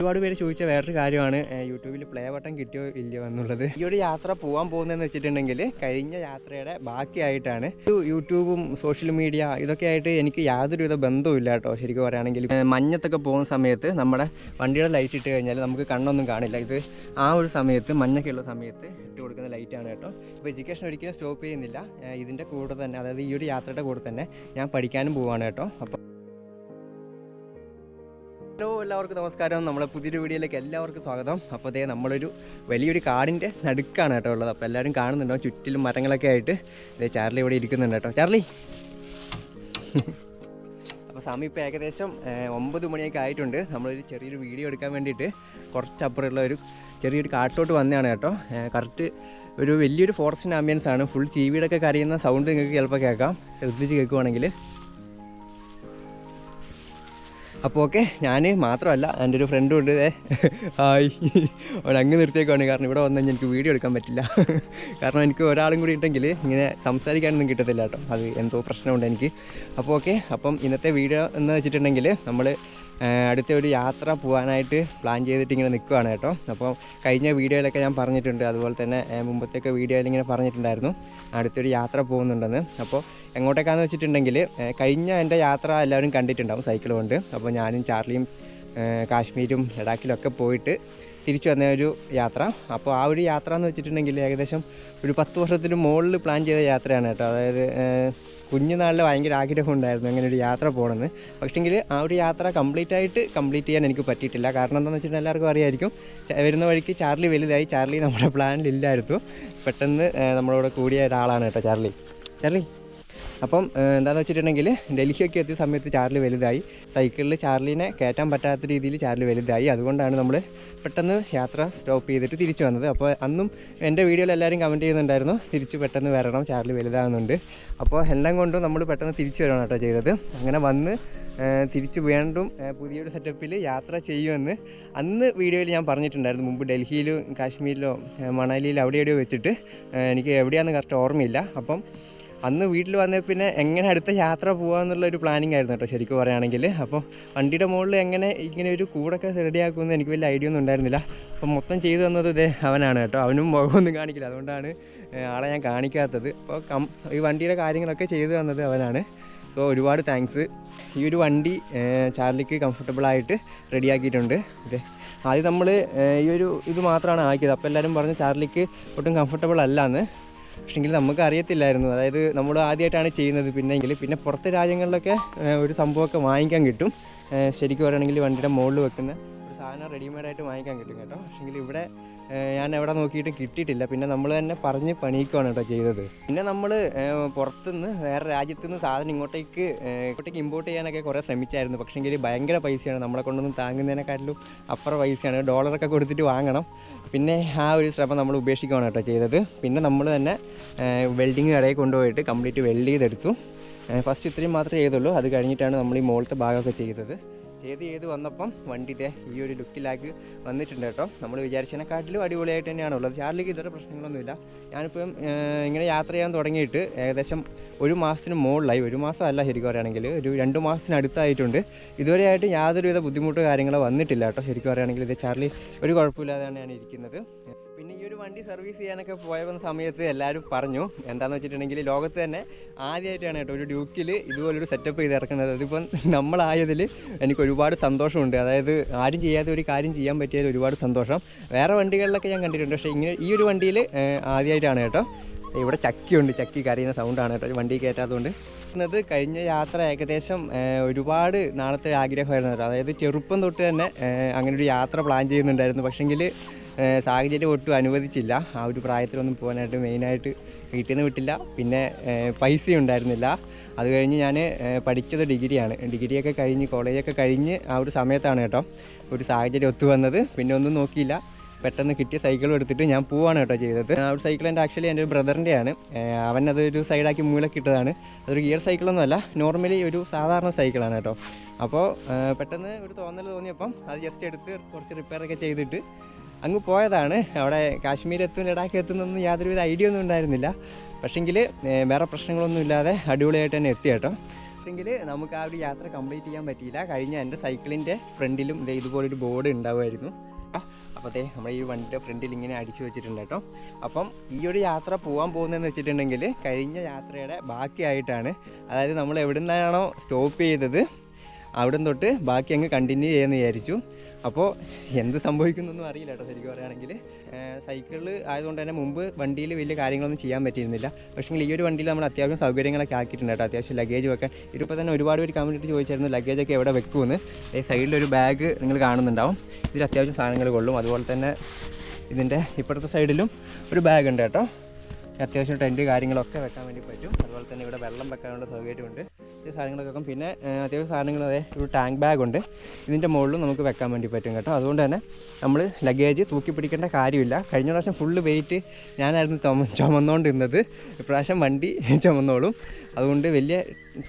ഒരുപാട് പേര് ചോദിച്ച വേറൊരു കാര്യമാണ്. യൂട്യൂബിൽ പ്ലേ ബട്ടൺ കിട്ടിയോ ഇല്ലയോ എന്നുള്ളത്. ഈ ഒരു യാത്ര പോകാൻ പോകുന്നതെന്ന് വെച്ചിട്ടുണ്ടെങ്കിൽ കഴിഞ്ഞ യാത്രയുടെ ബാക്കിയായിട്ടാണ് യൂട്യൂബും സോഷ്യൽ മീഡിയ ഇതൊക്കെ ആയിട്ട് എനിക്ക് യാതൊരുവിധ ബന്ധവും ഇല്ല കേട്ടോ. ശരിക്കും പറയുകയാണെങ്കിൽ മഞ്ഞത്തൊക്കെ പോകുന്ന സമയത്ത് നമ്മുടെ വണ്ടിയുടെ ലൈറ്റ് ഇട്ട് കഴിഞ്ഞാൽ നമുക്ക് കണ്ണൊന്നും കാണില്ല. ഇത് ആ ഒരു സമയത്ത് മഞ്ഞൊക്കെയുള്ള സമയത്ത് ഇട്ട് കൊടുക്കുന്ന ലൈറ്റാണ് കേട്ടോ. ഇപ്പോൾ എഡ്യൂക്കേഷൻ ഒരിക്കലും സ്റ്റോപ്പ് ചെയ്യുന്നില്ല. ഇതിന്റെ കൂടെ തന്നെ അതായത് ഈ ഒരു യാത്രയുടെ കൂടെ തന്നെ ഞാൻ പഠിക്കാനും പോവാണ് കേട്ടോ. അപ്പോൾ ഹലോ എല്ലാവർക്കും നമസ്കാരം. നമ്മളെ പുതിയൊരു വീഡിയോയിലേക്ക് എല്ലാവർക്കും സ്വാഗതം. അപ്പോൾ അതേ നമ്മളൊരു വലിയൊരു കാടിന്റെ നടുക്കാണ് കേട്ടോ ഉള്ളത്. അപ്പോൾ എല്ലാവരും കാണുന്നുണ്ടോ? ചുറ്റിലും മരങ്ങളൊക്കെ ആയിട്ട് ഇതേ ചാർലി ഇവിടെ ഇരിക്കുന്നുണ്ട് കേട്ടോ. ചാർലി. അപ്പോൾ സമയം ഇപ്പോൾ ഏകദേശം ഒമ്പത് മണിയൊക്കെ ആയിട്ടുണ്ട്. നമ്മളൊരു ചെറിയൊരു വീഡിയോ എടുക്കാൻ വേണ്ടിയിട്ട് കുറച്ചപ്പുറമുള്ള ഒരു ചെറിയൊരു കാട്ടിലോട്ട് വന്നതാണ് കേട്ടോ. കറക്റ്റ് ഒരു വലിയൊരു ഫോറസ്റ്റിന്റെ ആംബിയൻസ് ആണ്. ഫുൾ ചീവിയുടെ ഒക്കെ കരയുന്ന സൗണ്ട് നിങ്ങൾക്ക് ചിലപ്പോൾ കേൾക്കാം. ശ്രദ്ധിച്ച് കേൾക്കുവാണെങ്കിൽ അപ്പോൾ ഓക്കെ ഞാൻ മാത്രമല്ല എന്റെ ഒരു ഫ്രണ്ടും ഉണ്ട്. ഹായ്. അവൻ അങ്ങ് നിർത്തിയേക്കാണ് കാരണം ഇവിടെ വന്നു കഴിഞ്ഞാൽ എനിക്ക് വീഡിയോ എടുക്കാൻ പറ്റില്ല. കാരണം എനിക്ക് ഒരാളും കൂടി ഉണ്ടെങ്കിൽ ഇങ്ങനെ സംസാരിക്കാനൊന്നും കിട്ടത്തില്ല കേട്ടോ. അത് എന്തോ പ്രശ്നമുണ്ട് എനിക്ക്. അപ്പോൾ ഓക്കെ അപ്പം ഇന്നത്തെ വീഡിയോ എന്ന് വെച്ചിട്ടുണ്ടെങ്കിൽ നമ്മൾ അടുത്ത ഒരു യാത്ര പോകാനായിട്ട് പ്ലാൻ ചെയ്തിട്ട് ഇങ്ങനെ നിൽക്കുകയാണ് കേട്ടോ. അപ്പോൾ കഴിഞ്ഞ വീഡിയോയിലൊക്കെ ഞാൻ പറഞ്ഞിട്ടുണ്ട്. അതുപോലെ തന്നെ മുമ്പത്തെയൊക്കെ വീഡിയോയിൽ ഇങ്ങനെ പറഞ്ഞിട്ടുണ്ടായിരുന്നു. അടുത്തൊരു യാത്ര പോകുന്നുണ്ടെന്ന്. അപ്പോൾ എങ്ങോട്ടേക്കാന്ന് വെച്ചിട്ടുണ്ടെങ്കിൽ കഴിഞ്ഞ എന്റെ യാത്ര എല്ലാവരും കണ്ടിട്ടുണ്ടാവും സൈക്കിൾ കൊണ്ട്. അപ്പോൾ ഞാനും ചാർലിയും കാശ്മീരും ലഡാക്കിലൊക്കെ പോയിട്ട് തിരിച്ചു വന്ന ഒരു യാത്ര. അപ്പോൾ ആ ഒരു യാത്ര എന്ന് വെച്ചിട്ടുണ്ടെങ്കിൽ ഏകദേശം ഒരു പത്ത് വർഷത്തിന് മുകളിൽ പ്ലാൻ ചെയ്ത യാത്രയാണ് കേട്ടോ. അതായത് കുഞ്ഞുനാളിൽ ഭയങ്കര ആഗ്രഹം ഉണ്ടായിരുന്നു അങ്ങനെ ഒരു യാത്ര പോകണമെന്ന്. പക്ഷേങ്കിൽ ആ ഒരു യാത്ര കംപ്ലീറ്റ് ആയിട്ട് കംപ്ലീറ്റ് ചെയ്യാൻ എനിക്ക് പറ്റിയിട്ടില്ല. കാരണം എന്താണെന്ന് വെച്ചിട്ടുണ്ടെങ്കിൽ എല്ലാവർക്കും അറിയായിരിക്കും വരുന്ന വഴിക്ക് ചാർലി വലുതായി ചാർലി നമ്മുടെ പ്ലാനിലില്ലായിരുന്നു പെട്ടെന്ന് നമ്മളോട് കൂടിയ ഒരാളാണ് കേട്ടോ ചാർലി. ചാർലി അപ്പം എന്താണെന്ന് വെച്ചിട്ടുണ്ടെങ്കിൽ ഡൽഹിയൊക്കെ എത്തിയ സമയത്ത് ചാർലി വലുതായി. സൈക്കിളിൽ ചാർലിനെ കയറ്റാൻ പറ്റാത്ത രീതിയിൽ ചാർലി വലുതായി. അതുകൊണ്ടാണ് നമ്മൾ പെട്ടെന്ന് യാത്ര സ്റ്റോപ്പ് ചെയ്തിട്ട് തിരിച്ചു വന്നത്. അപ്പോൾ അന്നും എന്റെ വീഡിയോയിൽ എല്ലാവരും കമന്റ് ചെയ്യുന്നുണ്ടായിരുന്നു തിരിച്ച് പെട്ടെന്ന് വരണം ചാർലി വലുതാകുന്നുണ്ട് അപ്പോൾ എല്ലാം കൊണ്ടും നമ്മൾ പെട്ടെന്ന് തിരിച്ചു വരണം കേട്ടോ ചെയ്തത്. അങ്ങനെ വന്ന് തിരിച്ച് വീണ്ടും പുതിയൊരു സെറ്റപ്പിൽ യാത്ര ചെയ്യുമെന്ന് അന്ന് വീഡിയോയിൽ ഞാൻ പറഞ്ഞിട്ടുണ്ടായിരുന്നു. മുമ്പ് ഡൽഹിയിലും കാശ്മീരിലോ മണാലിയിലോ അവിടെ എവിടെയോ വെച്ചിട്ട് എനിക്ക് എവിടെയാണെന്ന് കറക്റ്റ് ഓർമ്മയില്ല. അപ്പം അന്ന് വീട്ടിൽ വന്നേ പിന്നെ എങ്ങനെ അടുത്ത യാത്ര പോകാമെന്നുള്ള ഒരു പ്ലാനിങ് ആയിരുന്നു കേട്ടോ ശരിക്കും പറയുകയാണെങ്കിൽ. അപ്പോൾ വണ്ടിയുടെ മുകളിൽ എങ്ങനെ ഇങ്ങനെ ഒരു കൂടൊക്കെ റെഡിയാക്കുമെന്ന് എനിക്ക് വലിയ ഐഡിയ ഒന്നും ഉണ്ടായിരുന്നില്ല. അപ്പം മൊത്തം ചെയ്തു തന്നത് ഇതേ അവനാണ് കേട്ടോ. അവനും മുഖമൊന്നും കാണിക്കില്ല. അതുകൊണ്ടാണ് ആളെ ഞാൻ കാണിക്കാത്തത്. അപ്പോൾ കം ഈ വണ്ടിയുടെ കാര്യങ്ങളൊക്കെ ചെയ്തു തന്നത് അവനാണ്. സോ ഒരുപാട് താങ്ക്സ് ഈ ഒരു വണ്ടി ചാർലിക്ക് കംഫർട്ടബിളായിട്ട് റെഡിയാക്കിയിട്ടുണ്ട് ഇതേ ആദ്യം നമ്മൾ ഈ ഒരു ഇത് മാത്രമാണ് ആക്കിയത്. അപ്പോൾ എല്ലാവരും പറഞ്ഞ് ചാർലിക്ക് ഒട്ടും കംഫർട്ടബിൾ അല്ലാന്ന്. പക്ഷെങ്കിൽ നമുക്ക് അറിയത്തില്ലായിരുന്നു അതായത് നമ്മൾ ആദ്യമായിട്ടാണ് ചെയ്യുന്നത്. പിന്നെങ്കിൽ പിന്നെ പുറത്ത് രാജ്യങ്ങളിലൊക്കെ ഒരു സംഭവമൊക്കെ വാങ്ങിക്കാൻ കിട്ടും. ശരിക്കും പറയുകയാണെങ്കിൽ വണ്ടിയുടെ മുകളിൽ വെക്കുന്ന ഒരു സാധനം റെഡിമെയ്ഡായിട്ട് വാങ്ങിക്കാൻ കിട്ടും കേട്ടോ. പക്ഷെങ്കിൽ ഇവിടെ ഞാൻ എവിടെ നോക്കിയിട്ടും കിട്ടിയിട്ടില്ല. പിന്നെ നമ്മൾ തന്നെ പറഞ്ഞ് പണിയിക്കുവാണ് കേട്ടോ ചെയ്തത്. പിന്നെ നമ്മൾ പുറത്തുനിന്ന് വേറെ രാജ്യത്തു നിന്ന് സാധനം ഇങ്ങോട്ടേക്ക് ഇങ്ങോട്ടേക്ക് ഇമ്പോർട്ട് ചെയ്യാനൊക്കെ കുറേ ശ്രമിച്ചായിരുന്നു. പക്ഷേങ്കിൽ ഭയങ്കര പൈസയാണ് നമ്മളെ കൊണ്ടൊന്നും താങ്ങുന്നതിനെക്കാട്ടിലും അപ്പുറം പൈസയാണ്. ഡോളറൊക്കെ കൊടുത്തിട്ട് വാങ്ങണം. പിന്നെ ആ ഒരു ശ്രമം നമ്മൾ ഉപേക്ഷിക്കുകയാണ് കേട്ടോ ചെയ്തത്. പിന്നെ നമ്മൾ തന്നെ വെൽഡിങ് കടയിൽ കൊണ്ടുപോയിട്ട് കംപ്ലീറ്റ് വെൽഡ് ചെയ്തെടുത്തു. ഫസ്റ്റ് ഇത്രയും മാത്രമേ ചെയ്തുള്ളൂ. അത് കഴിഞ്ഞിട്ടാണ് നമ്മൾ ഈ മുകളിലത്തെ ഭാഗമൊക്കെ ചെയ്തത്. ചെയ്ത് ചെയ്ത് വന്നപ്പം വണ്ടിയുടെ ഈ ഒരു ലുക്കിലാക്കി വന്നിട്ടുണ്ട് കേട്ടോ. നമ്മൾ വിചാരിച്ചതിനെക്കാട്ടിലും അടിപൊളിയായിട്ട് തന്നെയാണ് ഉള്ളത്. ചാർലിക്ക് ഇതുവരെ പ്രശ്നങ്ങളൊന്നുമില്ല. ഞാനിപ്പം ഇങ്ങനെ യാത്ര ചെയ്യാൻ തുടങ്ങിയിട്ട് ഏകദേശം ഒരു മാസത്തിന് മുകളിലായി. ഒരു മാസം അല്ല ശരിക്കും പറയുകയാണെങ്കിൽ. ഒരു രണ്ട് മാസത്തിനടുത്തായിട്ടുണ്ട്. ഇതുവരെയായിട്ട് യാതൊരുവിധ ബുദ്ധിമുട്ടോ കാര്യങ്ങളോ വന്നിട്ടില്ല കേട്ടോ. ശരിക്കും പറയുകയാണെങ്കിൽ ഇത് ചാർലി ഒരു കുഴപ്പമില്ലാതെയാണ് ഞാൻ ഇരിക്കുന്നത്. പിന്നെ ഈ ഒരു വണ്ടി സർവീസ് ചെയ്യാനൊക്കെ പോയ സമയത്ത് എല്ലാവരും പറഞ്ഞു എന്താണെന്ന് വെച്ചിട്ടുണ്ടെങ്കിൽ ലോകത്ത് തന്നെ ആദ്യമായിട്ടാണ് കേട്ടോ ഒരു ഡ്യൂക്കിൽ ഇതുപോലൊരു സെറ്റപ്പ് ചെയ്ത് ഇറക്കുന്നത്. അതിപ്പം നമ്മളായതിൽ എനിക്ക് ഒരുപാട് സന്തോഷമുണ്ട്. അതായത് ആരും ചെയ്യാത്ത ഒരു കാര്യം ചെയ്യാൻ പറ്റിയതിൽ ഒരുപാട് സന്തോഷം. വേറെ വണ്ടികളിലൊക്കെ ഞാൻ കണ്ടിട്ടുണ്ട്. പക്ഷേ ഇങ്ങനെ ഈ ഒരു വണ്ടിയിൽ ആദ്യമായിട്ടാണ് കേട്ടോ. ഇവിടെ ചക്കിയുണ്ട്. ചക്കി കരയുന്ന സൗണ്ടാണ് കേട്ടോ വണ്ടി കയറ്റാത്തതുകൊണ്ട്. ത് കഴിഞ്ഞ യാത്ര ഏകദേശം ഒരുപാട് നാളത്തെ ആഗ്രഹമായിരുന്നു അതായത് ചെറുപ്പം തൊട്ട് തന്നെ അങ്ങനെ ഒരു യാത്ര പ്ലാൻ ചെയ്യുന്നുണ്ടായിരുന്നു. പക്ഷെങ്കിൽ സാഹചര്യം ഒട്ടും അനുവദിച്ചില്ല. ആ ഒരു പ്രായത്തിലൊന്നും പോകാനായിട്ട് മെയിനായിട്ട് വീട്ടിൽ നിന്ന് വിട്ടില്ല. പിന്നെ പൈസ ഉണ്ടായിരുന്നില്ല. അത് കഴിഞ്ഞ് ഞാൻ പഠിച്ചത് ഡിഗ്രിയാണ്. ഡിഗ്രിയൊക്കെ കഴിഞ്ഞ് കോളേജൊക്കെ കഴിഞ്ഞ് ആ ഒരു സമയത്താണ് കേട്ടോ ഒരു സാഹചര്യം ഒത്തു വന്നത്. പിന്നെ ഒന്നും നോക്കിയില്ല. പെട്ടെന്ന് കിട്ടിയ സൈക്കിളും എടുത്തിട്ട് ഞാൻ പോവാണ് കേട്ടോ ചെയ്തത്. ആ ഒരു സൈക്കിൾ എന്റെ ആക്ച്വലി എന്റെ ഒരു ബ്രദറിന്റെയാണ്. അവൻ അതൊരു സൈഡാക്കി മൂലൊക്കെ ഇട്ടതാണ്. അതൊരു ഗിയർ സൈക്കിളൊന്നും അല്ല നോർമലി ഒരു സാധാരണ സൈക്കിളാണ് കേട്ടോ. അപ്പോൾ പെട്ടെന്ന് ഒരു തോന്നൽ തോന്നിയപ്പം അത് ജസ്റ്റ് എടുത്ത് കുറച്ച് റിപ്പയറൊക്കെ ചെയ്തിട്ട് അങ്ങ് പോയതാണ്. അവിടെ കാശ്മീർ എത്തും ലഡാക്ക് എത്തുന്നൊന്നും യാതൊരുവിധ ഐഡിയ ഒന്നും ഉണ്ടായിരുന്നില്ല പക്ഷെങ്കിൽ വേറെ പ്രശ്നങ്ങളൊന്നും ഇല്ലാതെ അടിപൊളിയായിട്ട് തന്നെ എത്തി കേട്ടോ. എങ്കിൽ നമുക്ക് ആ ഒരു യാത്ര കംപ്ലീറ്റ് ചെയ്യാൻ പറ്റിയില്ല. കഴിഞ്ഞ എന്റെ സൈക്കിളിന്റെ ഫ്രണ്ടിലും ഇതേ ഇതുപോലൊരു ബോർഡ് ഉണ്ടാവുമായിരുന്നു. അപ്പോൾ ദേ നമ്മുടെ ഈ വണ്ടിയുടെ ഫ്രണ്ടിൽ ഇങ്ങനെ അടിച്ചു വെച്ചിട്ടുണ്ട് കേട്ടോ. അപ്പം ഈ ഒരു യാത്ര പോകാൻ പോകുന്നതെന്ന് വെച്ചിട്ടുണ്ടെങ്കിൽ കഴിഞ്ഞ യാത്രയുടെ ബാക്കിയായിട്ടാണ്. അതായത് നമ്മൾ എവിടെ നിന്നാണോ സ്റ്റോപ്പ് ചെയ്തത് അവിടെ തൊട്ട് ബാക്കി അങ്ങ് കണ്ടിന്യൂ ചെയ്യാമെന്ന് വിചാരിച്ചു. അപ്പോൾ എന്ത് സംഭവിക്കുന്നൊന്നും അറിയില്ല കേട്ടോ ശരിക്കും പറയുകയാണെങ്കിൽ സൈക്കിളിൽ ആയതുകൊണ്ട് തന്നെ മുമ്പ് വണ്ടിയിൽ വലിയ കാര്യങ്ങളൊന്നും ചെയ്യാൻ പറ്റിയിരുന്നില്ല. പക്ഷേ ഈ ഒരു വണ്ടിയിൽ നമ്മൾ അത്യാവശ്യം സൗകര്യങ്ങളൊക്കെ ആക്കിയിട്ടുണ്ട് കേട്ടോ. അത്യാവശ്യം ലഗേജ് വെക്കാൻ ഇതിപ്പോൾ തന്നെ ഒരുപാട് പേര് കമ്മ്യൂണിറ്റി ചോദിച്ചായിരുന്നു ലഗേജൊക്കെ എവിടെ വെക്കുമെന്ന്. സൈഡിലൊരു ബാഗ് നിങ്ങൾ കാണുന്നുണ്ടാവും. ഇതിൽ അത്യാവശ്യം സാധനങ്ങൾ കൊള്ളും. അതുപോലെ തന്നെ ഇതിന്റെ ഇപ്പുറത്തെ സൈഡിലും ഒരു ബാഗ് ഉണ്ട് കേട്ടോ. അത്യാവശ്യം ടെന്റ് കാര്യങ്ങളൊക്കെ വെക്കാൻ വേണ്ടി പറ്റും. അതുപോലെ തന്നെ ഇവിടെ വെള്ളം വെക്കാനുള്ള സൗകര്യമുണ്ട്. ഈ സാധനങ്ങളൊക്കെ വെക്കാം. പിന്നെ അത്യാവശ്യം സാധനങ്ങൾ അതെ ഒരു ടാങ്ക് ബാഗ് ഉണ്ട്. ഇതിന്റെ മുകളിലും നമുക്ക് വെക്കാൻ വേണ്ടി പറ്റും കേട്ടോ. അതുകൊണ്ട് തന്നെ നമ്മൾ ലഗേജ് തൂക്കി പിടിക്കേണ്ട കാര്യമില്ല. കഴിഞ്ഞ പ്രാവശ്യം ഫുള്ള് വെയിറ്റ് ഞാനായിരുന്നു ചുമ ചുമന്നുകൊണ്ടിരുന്നത് ഇപ്രാവശ്യം വണ്ടി ചുമന്നോളും. അതുകൊണ്ട് വലിയ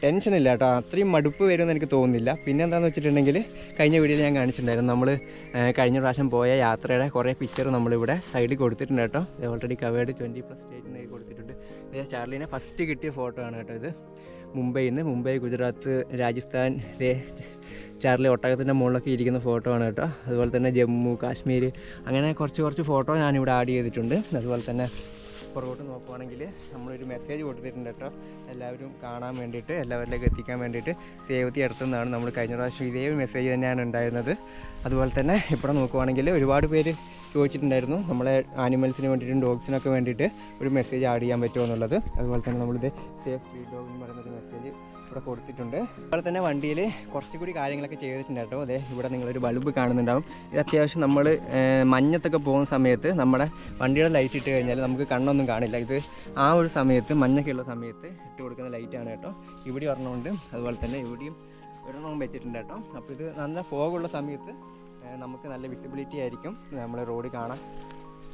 ടെൻഷനില്ല കേട്ടോ. അത്രയും മടുപ്പ് വരുമെന്ന് എനിക്ക് തോന്നുന്നില്ല. പിന്നെ എന്താണെന്ന് വെച്ചിട്ടുണ്ടെങ്കിൽ കഴിഞ്ഞ വീഡിയോയിൽ ഞാൻ കാണിച്ചിട്ടുണ്ടായിരുന്നു. നമ്മൾ കഴിഞ്ഞ പ്രാവശ്യം പോയ യാത്രയുടെ കുറേ പിക്ചർ നമ്മളിവിടെ സൈഡിൽ കൊടുത്തിട്ടുണ്ട് കേട്ടോ. ഓൾറെഡി കവേർഡ് ട്വന്റി പ്ലസ് നിന്ന് കൊടുത്തിട്ടുണ്ട്. ഇത് ചാർലിനെ ഫസ്റ്റ് കിട്ടിയ ഫോട്ടോ ആണ് കേട്ടോ ഇത്. മുംബൈയിൽ നിന്ന് മുംബൈ ഗുജറാത്ത് രാജസ്ഥാൻ ചാർലി ഒട്ടകത്തിന്റെ മുകളിലൊക്കെ ഇരിക്കുന്ന ഫോട്ടോ ആണ് കേട്ടോ. അതുപോലെ തന്നെ ജമ്മു കാശ്മീർ അങ്ങനെ കുറച്ച് കുറച്ച് ഫോട്ടോ ഞാനിവിടെ ആഡ് ചെയ്തിട്ടുണ്ട്. അതുപോലെ തന്നെ പുറകോട്ട് നോക്കുവാണെങ്കിൽ നമ്മളൊരു മെസ്സേജ് കൊടുത്തിട്ടുണ്ട് കേട്ടോ. എല്ലാവരും കാണാൻ വേണ്ടിയിട്ട് എല്ലാവരിലേക്ക് എത്തിക്കാൻ വേണ്ടിയിട്ട് സേവത്തി അടുത്തുനിന്നാണ് നമ്മൾ കഴിഞ്ഞ പ്രാവശ്യം ഇതേ മെസ്സേജ് തന്നെയാണ് ഉണ്ടായിരുന്നത്. അതുപോലെ തന്നെ ഇവിടെ നോക്കുവാണെങ്കിൽ ഒരുപാട് പേര് ചോദിച്ചിട്ടുണ്ടായിരുന്നു നമ്മളെ ആനിമൽസിന് വേണ്ടിയിട്ടും ഡോഗ്സിനൊക്കെ വേണ്ടിയിട്ട് ഒരു മെസ്സേജ് ആഡ് ചെയ്യാൻ പറ്റുമോ എന്നുള്ളത്. അതുപോലെ തന്നെ നമ്മളിത് സേഫ് സ്ട്രീറ്റ് ഡോഗ് എന്ന് പറയുന്നൊരു മെസ്സേജ് ഇവിടെ കൊടുത്തിട്ടുണ്ട്. അതുപോലെ തന്നെ വണ്ടിയിൽ കുറച്ചുകൂടി കാര്യങ്ങളൊക്കെ ചെയ്തിട്ടുണ്ട് അതെ ഇവിടെ നിങ്ങളൊരു ബൾബ് കാണുന്നുണ്ടാവും. ഇത് അത്യാവശ്യം നമ്മൾ മഞ്ഞത്തൊക്കെ പോകുന്ന സമയത്ത് നമ്മുടെ വണ്ടിയുടെ ലൈറ്റ് ഇട്ട് കഴിഞ്ഞാൽ നമുക്ക് കണ്ണൊന്നും കാണില്ല. ഇത് ആ ഒരു സമയത്ത് മഞ്ഞൊക്കെയുള്ള സമയത്ത് ഇട്ട് കൊടുക്കുന്ന ലൈറ്റാണ് കേട്ടോ. ഇവിടെ ഒരെണ്ണമുണ്ട്. അതുപോലെ തന്നെ ഇവിടെയും ഒരെണ്ണം വെച്ചിട്ടുണ്ട് കേട്ടോ. അപ്പോൾ ഇത് നല്ല ഫോഗുള്ള സമയത്ത് നമുക്ക് നല്ല വിസിബിലിറ്റി ആയിരിക്കും. നമ്മൾ റോഡ് കാണാൻ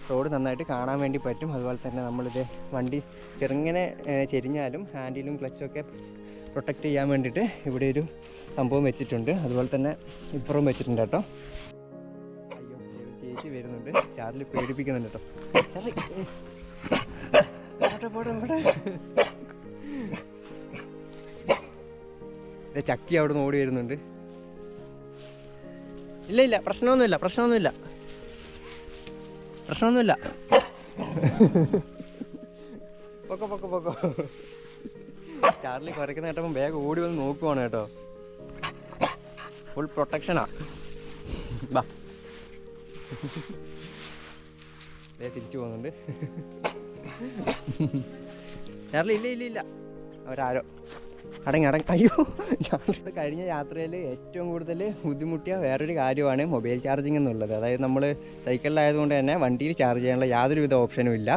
റോഡ് നന്നായിട്ട് കാണാൻ വേണ്ടി പറ്റും. അതുപോലെ തന്നെ നമ്മളിത് വണ്ടി ചെറുങ്ങനെ ചെരിഞ്ഞാലും ഹാൻഡിലും ക്ലച്ചൊക്കെ പ്രൊട്ടക്റ്റ് ചെയ്യാൻ വേണ്ടിയിട്ട് ഇവിടെ ഒരു സംഭവം വെച്ചിട്ടുണ്ട്. അതുപോലെ തന്നെ ഇപ്പുറം വെച്ചിട്ടുണ്ട് കേട്ടോ. അയ്യോ വരുന്നുണ്ട്. ചാർലി പേടിപ്പിക്കുന്നുണ്ട് കേട്ടോ. ചക്കി അവിടെ നിന്ന് ഓടി വരുന്നുണ്ട്. ഇല്ല ഇല്ല പ്രശ്നമൊന്നുമില്ല പ്രശ്നമൊന്നുമില്ല. പ്രശ്നമൊന്നുമില്ല. പൊക്കോ പൊക്കോ പൊക്കോ. ചാർലി കുറയ്ക്കുന്ന കേട്ടപ്പോൾ വേഗം ഓടി വന്ന് നോക്കുവാണ് കേട്ടോ. ഫുൾ പ്രൊട്ടക്ഷനാ ബാ. തിരിച്ചു പോകുന്നുണ്ട്. ചാർലി ഇല്ല ഇല്ല ഇല്ല. അവരാരോ? അടങ്ങി അടങ്ങി. അയ്യോ ഞങ്ങളുടെ കഴിഞ്ഞ യാത്രയിൽ ഏറ്റവും കൂടുതൽ ബുദ്ധിമുട്ടിയ വേറൊരു കാര്യമാണ് മൊബൈൽ ചാർജിങ് എന്നുള്ളത്. അതായത് നമ്മൾ സൈക്കിളിലായതുകൊണ്ട് തന്നെ വണ്ടിയിൽ ചാർജ് ചെയ്യാനുള്ള യാതൊരുവിധ ഓപ്ഷനും ഇല്ല.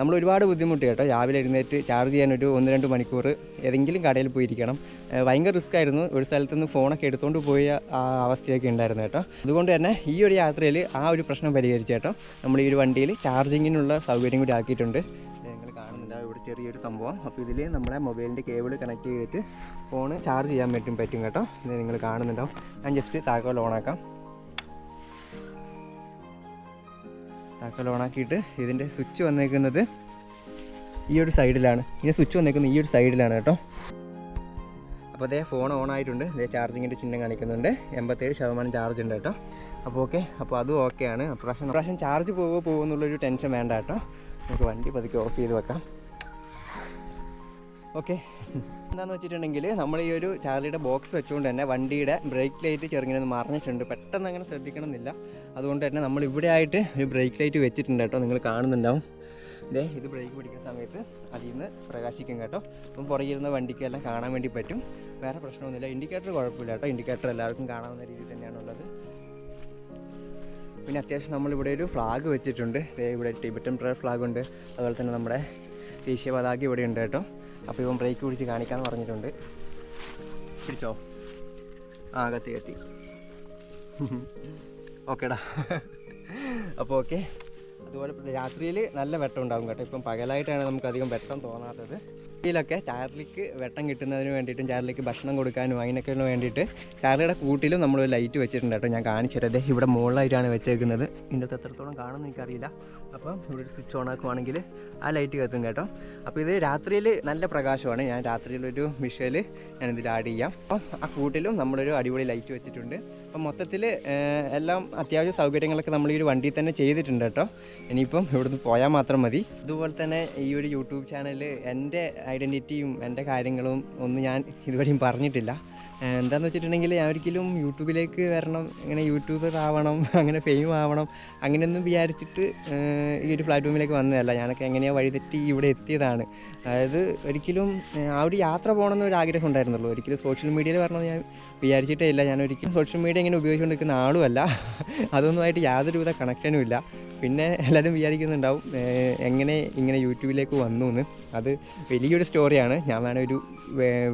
നമ്മൾ ഒരുപാട് ബുദ്ധിമുട്ടി കേട്ടോ. രാവിലെ എഴുന്നേറ്റ് ചാർജ് ചെയ്യാൻ ഒരു ഒന്ന് രണ്ട് മണിക്കൂർ ഏതെങ്കിലും കടയിൽ പോയിരിക്കണം. ഭയങ്കര റിസ്ക് ആയിരുന്നു. ഒരു സ്ഥലത്ത് നിന്ന് ഫോണൊക്കെ എടുത്തുകൊണ്ട് പോയ ആ അവസ്ഥയൊക്കെ ഉണ്ടായിരുന്നു കേട്ടോ. അതുകൊണ്ട് തന്നെ ഈ ഒരു യാത്രയിൽ ആ ഒരു പ്രശ്നം പരിഹരിച്ചേട്ടോ നമ്മൾ ഈ ഒരു വണ്ടിയിൽ ചാർജിങ്ങിനുള്ള സൗകര്യം കൂടി ആക്കിയിട്ടുണ്ട്. ചെറിയൊരു സംഭവം. അപ്പോൾ ഇതിൽ നമ്മുടെ മൊബൈലിന്റെ കേബിൾ കണക്ട് ചെയ്തിട്ട് ഫോൺ ചാർജ് ചെയ്യാൻ പറ്റും പറ്റും കേട്ടോ. ഇത് നിങ്ങൾ കാണുന്നുണ്ടാവും ഞാൻ ജസ്റ്റ് താക്കോൽ ഓണാക്കാം താക്കോൽ ഓണാക്കിയിട്ട് ഇതിന്റെ സ്വിച്ച് വന്നേക്കുന്നത് ഈ ഒരു സൈഡിലാണ് ഇതിന്റെ സ്വിച്ച് വന്നേക്കുന്നത് ഈ ഒരു സൈഡിലാണ് കേട്ടോ. അപ്പോൾ അതേ ഫോൺ ഓൺ ആയിട്ടുണ്ട്. ഇതേ ചാർജിങ്ങിന്റെ ചിഹ്നം കാണിക്കുന്നുണ്ട്. എൺപത്തേഴ് ശതമാനം ചാർജ് ഉണ്ട് കേട്ടോ. അപ്പോൾ ഓക്കെ അപ്പോൾ അതും ഓക്കെയാണ് പ്രാവശ്യം പ്രാവശ്യം ചാർജ് പോകുമോ പോകുമെന്നുള്ളൊരു ടെൻഷൻ വേണ്ട കേട്ടോ. നമുക്ക് വണ്ടി പതുക്കെ ഓഫ് ചെയ്ത് വെക്കാം. ഓക്കെ. എന്താണെന്ന് വെച്ചിട്ടുണ്ടെങ്കിൽ നമ്മൾ ഈ ഒരു ചാർലിയുടെ ബോക്സ് വെച്ചുകൊണ്ട് തന്നെ വണ്ടിയുടെ ബ്രേക്ക് ലൈറ്റ് ചെറുങ്ങനെ ഒന്ന് മറിഞ്ഞിട്ടുണ്ട് പെട്ടെന്ന് അങ്ങനെ ശ്രദ്ധിക്കണമെന്നില്ല. അതുകൊണ്ട് തന്നെ നമ്മൾ ഇവിടെ ആയിട്ട് ഒരു ബ്രേക്ക് ലൈറ്റ് വെച്ചിട്ടുണ്ട് കേട്ടോ. നിങ്ങൾ കാണുന്നുണ്ടാവും. ഇതേ ഇത് ബ്രേക്ക് പിടിക്കുന്ന സമയത്ത് അതിൽ നിന്ന് പ്രകാശിക്കും കേട്ടോ. അപ്പം പുറകിരുന്ന വണ്ടിക്കെല്ലാം കാണാൻ വേണ്ടി പറ്റും. വേറെ പ്രശ്നമൊന്നുമില്ല. ഇൻഡിക്കേറ്റർ കുഴപ്പമില്ല കേട്ടോ. ഇൻഡിക്കേറ്റർ എല്ലാവർക്കും കാണാവുന്ന രീതിയിൽ തന്നെയാണുള്ളത് പിന്നെ അത്യാവശ്യം നമ്മളിവിടെ ഒരു ഫ്ലാഗ് വെച്ചിട്ടുണ്ട്. ഇവിടെ ടിബറ്റൻ പ്രയർ ഫ്ലാഗ് ഉണ്ട്. അതുപോലെ തന്നെ നമ്മുടെ ദേശീയ പതാക ഇവിടെ ഉണ്ട് കേട്ടോ. അപ്പോൾ ഇവൻ ബ്രേക്ക് പിടിച്ച് കാണിക്കാമെന്ന് പറഞ്ഞിട്ടുണ്ട്. പിടിച്ചോ? ആ കത്തി കത്തി. ഓക്കേടാ. അപ്പോൾ ഓക്കെ. അതുപോലെ രാത്രിയിൽ നല്ല വെട്ടം ഉണ്ടാകും കേട്ടോ. ഇപ്പം പകലായിട്ടാണ് നമുക്ക് അധികം വെട്ടം തോന്നാത്തത്. ഇതിലൊക്കെ ചാർലിക്ക് വെട്ടം കിട്ടുന്നതിന് വേണ്ടിയിട്ടും ചാർലിക്ക് ഭക്ഷണം കൊടുക്കാനും അതിനൊക്കെ വേണ്ടിയിട്ട് ചാർലിയുടെ കൂട്ടിലും നമ്മൾ ലൈറ്റ് വെച്ചിട്ടുണ്ട് കേട്ടോ. ഞാൻ കാണിച്ചു ദേ ഇവിടെ മുകളിലായിട്ടാണ് വെച്ചേക്കുന്നത്. ഇതിന്റെ അത്രത്തോളം കാണുമെന്ന് എനിക്കറിയില്ല. അപ്പം ഇവിടെ സ്വിച്ച് ഓൺ ആക്കുവാണെങ്കിൽ ആ ലൈറ്റ് കത്തും കേട്ടോ. അപ്പോൾ ഇത് രാത്രിയിൽ നല്ല പ്രകാശമാണ്. ഞാൻ രാത്രിയിലൊരു ഞാൻ ഇതിൽ ആഡ് ചെയ്യാം. അപ്പം ആ കൂട്ടിലും നമ്മളൊരു അടിപൊളി ലൈറ്റ് വെച്ചിട്ടുണ്ട്. അപ്പം മൊത്തത്തിൽ എല്ലാം അത്യാവശ്യ സൗകര്യങ്ങളൊക്കെ നമ്മൾ ഈ ഒരു വണ്ടിയിൽ തന്നെ ചെയ്തിട്ടുണ്ട് കേട്ടോ. ഇനിയിപ്പം ഇവിടുന്ന് പോയാൽ മാത്രം മതി. അതുപോലെ തന്നെ ഈ ഒരു യൂട്യൂബ് ചാനലിൽ എന്റെ ഐഡന്റിറ്റിയും എന്റെ കാര്യങ്ങളും ഒന്നും ഞാൻ ഇതുവരെയും പറഞ്ഞിട്ടില്ല. ഏഹ് എന്താന്ന് വെച്ചിട്ടുണ്ടെങ്കിൽ ഞാൻ ഒരിക്കലും യൂട്യൂബിലേക്ക് വരണം ഇങ്ങനെ യൂട്യൂബർ ആവണം അങ്ങനെ ഫെയിം ആവണം അങ്ങനെയൊന്നും വിചാരിച്ചിട്ട് ഈ ഒരു പ്ലാറ്റ്ഫോമിലേക്ക് വന്നതല്ല. ഞാനൊക്കെ എങ്ങനെയാണ് വഴിതെറ്റി ഇവിടെ എത്തിയതാണ്. അതായത് ഒരിക്കലും ആ ഒരു യാത്ര പോകണമെന്ന് ഒരു ആഗ്രഹം ഉണ്ടായിരുന്നുള്ളൂ. ഒരിക്കലും സോഷ്യൽ മീഡിയയിൽ വരണമെന്ന് ഞാൻ വിചാരിച്ചിട്ടേ ഇല്ല ഞാൻ ഒരിക്കലും സോഷ്യൽ മീഡിയ ഇങ്ങനെ ഉപയോഗിച്ചുകൊണ്ടിരിക്കുന്ന ആളുമല്ല. അതൊന്നുമായിട്ട് യാതൊരുവിധ കണക്ഷനും ഇല്ല. പിന്നെ എല്ലാവരും വിചാരിക്കുന്നുണ്ടാവും എങ്ങനെ ഇങ്ങനെ യൂട്യൂബിലേക്ക് വന്നു എന്ന്. അത് വലിയൊരു സ്റ്റോറിയാണ് ഞാൻ വേണമൊരു ഒരു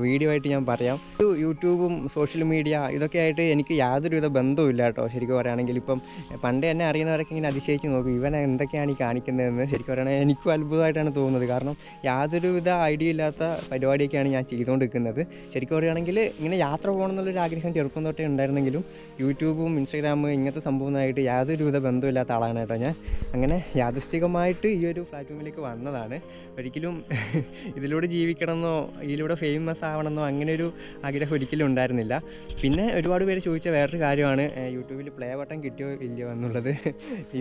വീഡിയോ ആയിട്ട് ഞാൻ പറയാം. യൂട്യൂബും സോഷ്യൽ മീഡിയ ഇതൊക്കെ ആയിട്ട് എനിക്ക് യാതൊരുവിധ ബന്ധവും ഇല്ല കേട്ടോ. ശരിക്കും പറയുകയാണെങ്കിൽ ഇപ്പം പണ്ട് എന്നെ അറിയുന്നവരൊക്കെ ഇങ്ങനെ അതിശയിച്ച് നോക്കും ഇവൻ എന്തൊക്കെയാണ് ഈ കാണിക്കുന്നതെന്ന്? ശരിക്കും പറയുകയാണെങ്കിൽ എനിക്കും അത്ഭുതമായിട്ടാണ് തോന്നുന്നത്. കാരണം യാതൊരുവിധ ഐഡിയ ഇല്ലാത്ത പരിപാടിയൊക്കെയാണ് ഞാൻ ചെയ്തുകൊണ്ടിരിക്കുന്നത്. ശരിക്കും പറയുകയാണെങ്കിൽ ഇങ്ങനെ യാത്ര പോകണം എന്നുള്ളൊരു ആഗ്രഹം ചെറുപ്പം തൊട്ടേ ഉണ്ടായിരുന്നെങ്കിലും യൂട്യൂബും ഇൻസ്റ്റാഗ്രാമും ഇങ്ങനത്തെ സംഭവമായിട്ട് യാതൊരുവിധ ബന്ധമില്ലാത്ത ആളാണ് കേട്ടോ ഞാൻ. അങ്ങനെ യാദൃശ്ചികമായിട്ട് ഈ ഒരു പ്ലാറ്റ്ഫോമിലേക്ക് വന്നതാണ്. ഒരിക്കലും ഇതിലൂടെ ജീവിക്കണമെന്നോ ഇതിലൂടെ ഫേമസ് ആവണമെന്നോ അങ്ങനെ ഒരു ആഗ്രഹം ഒരിക്കലും ഉണ്ടായിരുന്നില്ല. പിന്നെ ഒരുപാട് പേര് ചോദിച്ച വേറൊരു കാര്യമാണ് യൂട്യൂബിൽ പ്ലേ ബട്ടൺ കിട്ടിയോ ഇല്ലയോ എന്നുള്ളത്.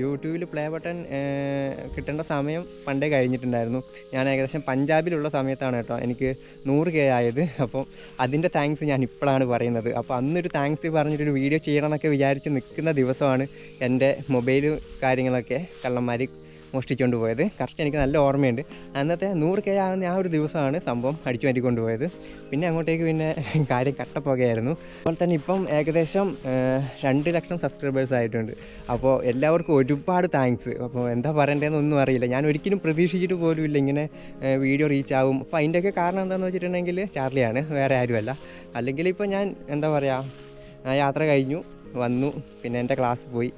യൂട്യൂബിൽ പ്ലേ ബട്ടൺ കിട്ടേണ്ട സമയം പണ്ടേ കഴിഞ്ഞിട്ടുണ്ടായിരുന്നു. ഞാൻ ഏകദേശം പഞ്ചാബിലുള്ള സമയത്താണ് കേട്ടോ എനിക്ക് നൂറ് കെ ആയത്. അപ്പം അതിന്റെ താങ്ക്സ് ഞാൻ ഇപ്പോഴാണ് പറയുന്നത്. അപ്പോൾ അന്നൊരു താങ്ക്സ് പറഞ്ഞിട്ടൊരു വീഡിയോ ചെയ്യണം എന്നൊക്കെ വിചാരിച്ച് നിൽക്കുന്ന ദിവസമാണ് എന്റെ മൊബൈൽ കാര്യങ്ങളൊക്കെ കള്ളന്മാർ മോഷ്ടിച്ചുകൊണ്ട് പോയത്. കറക്റ്റ് എനിക്ക് നല്ല ഓർമ്മയുണ്ട്. അന്നത്തെ നൂറ് കെ ആകുന്ന ആ ഒരു ദിവസമാണ് സംഭവം അടിച്ചു മാറ്റിക്കൊണ്ട് പോയത്. പിന്നെ അങ്ങോട്ടേക്ക് പിന്നെ കാര്യം കട്ടപ്പുകയായിരുന്നു. അതുപോലെ തന്നെ ഇപ്പം ഏകദേശം രണ്ട് ലക്ഷം സബ്സ്ക്രൈബേഴ്സ് ആയിട്ടുണ്ട്. അപ്പോൾ എല്ലാവർക്കും ഒരുപാട് താങ്ക്സ് അപ്പോൾ എന്താ പറയേണ്ടതെന്നൊന്നും അറിയില്ല. ഞാൻ ഒരിക്കലും പ്രതീക്ഷിച്ചിട്ട് പോലും ഇല്ല ഇങ്ങനെ വീഡിയോ റീച്ച് ആവും. അപ്പോൾ അതിന്റെയൊക്കെ കാരണം എന്താണെന്ന് വെച്ചിട്ടുണ്ടെങ്കിൽ ചാർലിയാണ് വേറെ ആരുമല്ല. അല്ലെങ്കിൽ ഇപ്പോൾ ഞാൻ എന്താ പറയുക യാത്ര കഴിഞ്ഞു വന്നു പിന്നെ എന്റെ ക്ലാസ് പോയി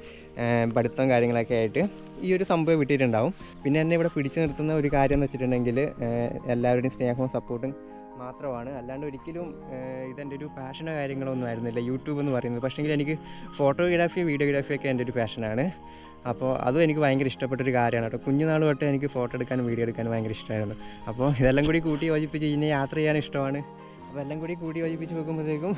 പഠിത്തം കാര്യങ്ങളൊക്കെ ആയിട്ട്. ഈ ഒരു സംഭവം വിട്ടിട്ടുണ്ടാവും. പിന്നെ എന്നെ ഇവിടെ പിടിച്ചു നിർത്തുന്ന ഒരു കാര്യം എന്ന് വെച്ചിട്ടുണ്ടെങ്കിൽ എല്ലാവരുടെയും സ്നേഹവും സപ്പോർട്ടും മാത്രമാണ്. അല്ലാണ്ട് ഒരിക്കലും ഇതെന്റെ ഒരു പാഷനോ കാര്യങ്ങളോ ഒന്നും ആയിരുന്നില്ല. യൂട്യൂബ് എന്ന് പറയുന്നത്. പക്ഷേങ്കിൽ എനിക്ക് ഫോട്ടോഗ്രാഫി വീഡിയോഗ്രാഫി ഒക്കെ എന്റെ ഒരു പാഷനാണ് അപ്പോൾ അതും എനിക്ക് ഭയങ്കര ഇഷ്ടപ്പെട്ടൊരു കാര്യമാണ് കേട്ടോ. കുഞ്ഞുനാൾ തൊട്ട് എനിക്ക് ഫോട്ടോ എടുക്കാനും വീഡിയോ എടുക്കാനും ഭയങ്കര ഇഷ്ടമായിരുന്നു. അപ്പോൾ ഇതെല്ലാം കൂടി കൂട്ടി യോജിപ്പിച്ച് ഇനി യാത്ര ചെയ്യാൻ ഇഷ്ടമാണ്. അപ്പോൾ എല്ലാം കൂടി കൂടി യോജിപ്പിച്ച് നോക്കുമ്പോഴത്തേക്കും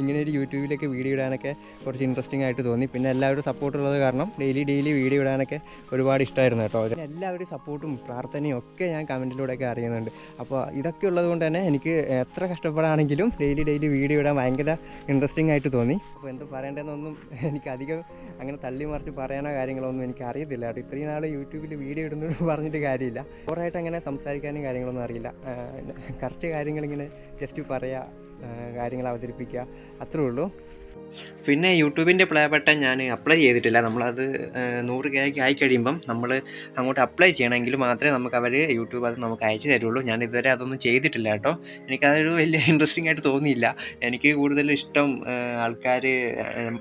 ഇങ്ങനെ ഒരു യൂട്യൂബിലേക്ക് വീഡിയോ ഇടാനൊക്കെ കുറച്ച് ഇൻട്രസ്റ്റിംഗ് ആയിട്ട് തോന്നി. പിന്നെ എല്ലാവരും സപ്പോർട്ട് ഉള്ളത് കാരണം ഡെയിലി ഡെയിലി വീഡിയോ ഇടാനൊക്കെ ഒരുപാട് ഇഷ്ടമായിരുന്നു കേട്ടോ. എല്ലാവരുടെയും സപ്പോർട്ടും പ്രാർത്ഥനയും ഒക്കെ ഞാൻ കമന്റിലൂടെയൊക്കെ അറിയുന്നുണ്ട്. അപ്പോൾ ഇതൊക്കെ ഉള്ളത് കൊണ്ട് തന്നെ എനിക്ക് എത്ര കഷ്ടപ്പെടാണെങ്കിലും ഡെയിലി ഡെയിലി വീഡിയോ ഇടാൻ ഭയങ്കര ഇൻട്രസ്റ്റിംഗ് ആയിട്ട് തോന്നി. അപ്പോൾ എന്ത് പറയേണ്ടതെന്നൊന്നും എനിക്കധികം അങ്ങനെ തള്ളി മറിച്ച് പറയാനോ കാര്യങ്ങളോ ഒന്നും എനിക്ക് അറിയത്തില്ല കേട്ടോ. ഇത്രയും നാൾ യൂട്യൂബിൽ വീഡിയോ ഇടുന്നു പറഞ്ഞിട്ട് കാര്യമില്ല. ഓവറായിട്ട് അങ്ങനെ സംസാരിക്കാനും കാര്യങ്ങളൊന്നും അറിയില്ല. കറക്റ്റ് കാര്യങ്ങളിങ്ങനെ ജസ്റ്റ് പറയുക കാര്യങ്ങൾ അവതരിപ്പിക്കുക. അത്രേ ഉള്ളൂ. പിന്നെ യൂട്യൂബിന്റെ പ്ലേ ബട്ടൺ ഞാൻ അപ്ലൈ ചെയ്തിട്ടില്ല. നമ്മളത് നൂറ് കെ ആയി കഴിയുമ്പം നമ്മൾ അങ്ങോട്ട് അപ്ലൈ ചെയ്യണമെങ്കിൽ മാത്രമേ നമുക്ക് അവർ യൂട്യൂബ് അത് നമുക്ക് അയച്ചു തരുള്ളൂ. ഞാൻ ഇതുവരെ അതൊന്നും ചെയ്തിട്ടില്ല കേട്ടോ. എനിക്കതൊരു വലിയ ഇൻട്രസ്റ്റിംഗ് ആയിട്ട് തോന്നിയില്ല. എനിക്ക് കൂടുതലും ഇഷ്ടം ആൾക്കാർ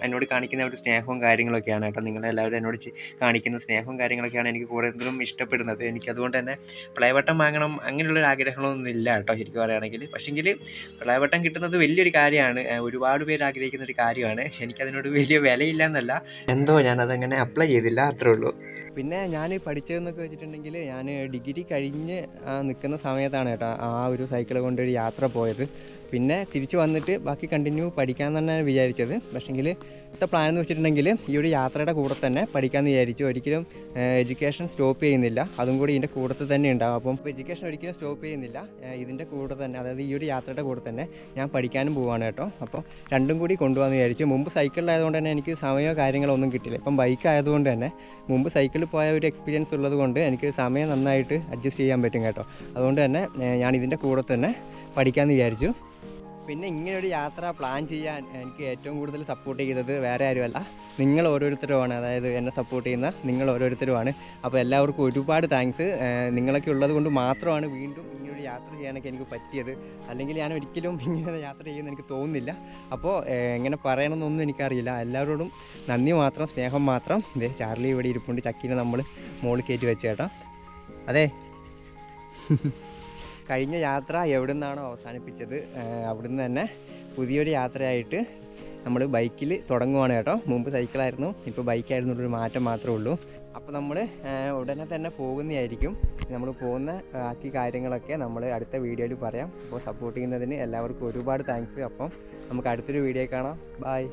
എന്നോട് കാണിക്കുന്ന ഒരു സ്നേഹവും കാര്യങ്ങളൊക്കെയാണ് കേട്ടോ. നിങ്ങളെല്ലാവരും എന്നോട് കാണിക്കുന്ന സ്നേഹവും കാര്യങ്ങളൊക്കെയാണ് എനിക്ക് കൂടുതലും ഇഷ്ടപ്പെടുന്നത്. എനിക്കതുകൊണ്ട് തന്നെ പ്ലേ ബട്ടൺ വാങ്ങണം അങ്ങനെയുള്ളൊരു ആഗ്രഹങ്ങളൊന്നും ഇല്ല കേട്ടോ. ശരിക്കും പറയുകയാണെങ്കിൽ. പക്ഷേങ്കിൽ പ്ലേ ബട്ടൺ കിട്ടുന്നത് വലിയൊരു കാര്യമാണ്. ഒരുപാട് പേര് ആഗ്രഹിക്കുന്ന ഒരു കാര്യമാണ്. എനിക്കതിനോട് വലിയ വിലയില്ല എന്നല്ല എന്തോ ഞാനതങ്ങനെ അപ്ലൈ ചെയ്തില്ല അത്രേ ഉള്ളൂ. പിന്നെ ഞാൻ പഠിച്ചതെന്നൊക്കെ വെച്ചിട്ടുണ്ടെങ്കിൽ ഞാൻ ഡിഗ്രി കഴിഞ്ഞ് ആ നിൽക്കുന്ന സമയത്താണ് കേട്ടോ ആ ഒരു സൈക്കിൾ കൊണ്ടൊരു യാത്ര പോയത്. പിന്നെ തിരിച്ചു വന്നിട്ട് ബാക്കി കണ്ടിന്യൂ പഠിക്കാൻ തന്നെ വിചാരിച്ചത്. പക്ഷേങ്കിൽ ഇപ്പോഴത്തെ പ്ലാൻ എന്ന് വെച്ചിട്ടുണ്ടെങ്കിൽ ഈ ഒരു യാത്രയുടെ കൂടെ തന്നെ പഠിക്കാമെന്ന് വിചാരിച്ചു. ഒരിക്കലും എഡ്യൂക്കേഷൻ സ്റ്റോപ്പ് ചെയ്യുന്നില്ല. അതും കൂടി ഇതിന്റെ കൂടെ തന്നെ ഉണ്ടാകും അപ്പം എഡ്യൂക്കേഷൻ ഒരിക്കലും സ്റ്റോപ്പ് ചെയ്യുന്നില്ല. ഇതിന്റെ കൂടെ തന്നെ അതായത് ഈ ഒരു യാത്രയുടെ കൂടെ തന്നെ ഞാൻ പഠിക്കാനും പോവാണ് കേട്ടോ. അപ്പോൾ രണ്ടും കൂടി കൊണ്ടുപോകാമെന്ന് വിചാരിച്ചു. മുമ്പ് സൈക്കിളിലായതുകൊണ്ട് തന്നെ എനിക്ക് സമയമോ കാര്യങ്ങളോ ഒന്നും കിട്ടില്ല ഇപ്പം ബൈക്ക് ആയതുകൊണ്ട് തന്നെ മുമ്പ് സൈക്കിളിൽ പോയ ഒരു എക്സ്പീരിയൻസ് ഉള്ളതുകൊണ്ട് എനിക്ക് സമയം നന്നായിട്ട് അഡ്ജസ്റ്റ് ചെയ്യാൻ പറ്റും കേട്ടോ. അതുകൊണ്ട് തന്നെ ഞാൻ ഇതിന്റെ കൂടെ തന്നെ പഠിക്കാമെന്ന് വിചാരിച്ചു. പിന്നെ ഇങ്ങനൊരു യാത്ര പ്ലാൻ ചെയ്യാൻ എനിക്ക് ഏറ്റവും കൂടുതൽ സപ്പോർട്ട് ചെയ്തത് വേറെ ആരുമല്ല. നിങ്ങൾ ഓരോരുത്തരുമാണ്. അതായത് എന്നെ സപ്പോർട്ട് ചെയ്യുന്ന നിങ്ങൾ ഓരോരുത്തരുമാണ്. അപ്പോൾ എല്ലാവർക്കും ഒരുപാട് താങ്ക്സ് നിങ്ങളൊക്കെ ഉള്ളത് കൊണ്ട് മാത്രമാണ് വീണ്ടും ഇങ്ങനൊരു യാത്ര ചെയ്യാനൊക്കെ എനിക്ക് പറ്റിയത്. അല്ലെങ്കിൽ ഞാൻ ഒരിക്കലും ഇങ്ങനെ യാത്ര ചെയ്യുമെന്ന് എനിക്ക് തോന്നുന്നില്ല. അപ്പോൾ എങ്ങനെ പറയണമെന്നൊന്നും എനിക്കറിയില്ല. എല്ലാവരോടും നന്ദി മാത്രം സ്നേഹം മാത്രം. ഇതേ ചാർലി ഇവിടെ ഇരിപ്പുണ്ട്. ചക്കീനെ നമ്മൾ മുകളിൽ കയറ്റി വെച്ചേട്ടാ. അതെ. കഴിഞ്ഞ യാത്ര എവിടെ നിന്നാണോ അവസാനിപ്പിച്ചത് അവിടുന്ന് തന്നെ പുതിയൊരു യാത്രയായിട്ട് നമ്മൾ ബൈക്കിൽ തുടങ്ങുവാണ് കേട്ടോ. മുമ്പ് സൈക്കിളായിരുന്നു ഇപ്പോൾ ബൈക്കായിരുന്നു ഒരു മാറ്റം മാത്രമേ ഉള്ളൂ. അപ്പോൾ നമ്മൾ ഉടനെ തന്നെ പോകുന്നതായിരിക്കും. നമ്മൾ പോകുന്ന ബാക്കി കാര്യങ്ങളൊക്കെ നമ്മൾ അടുത്ത വീഡിയോയിൽ പറയാം. അപ്പോൾ സപ്പോർട്ട് ചെയ്യുന്നതിന് എല്ലാവർക്കും ഒരുപാട് താങ്ക്സ് അപ്പം നമുക്ക് അടുത്തൊരു വീഡിയോ കാണാം. ബായ്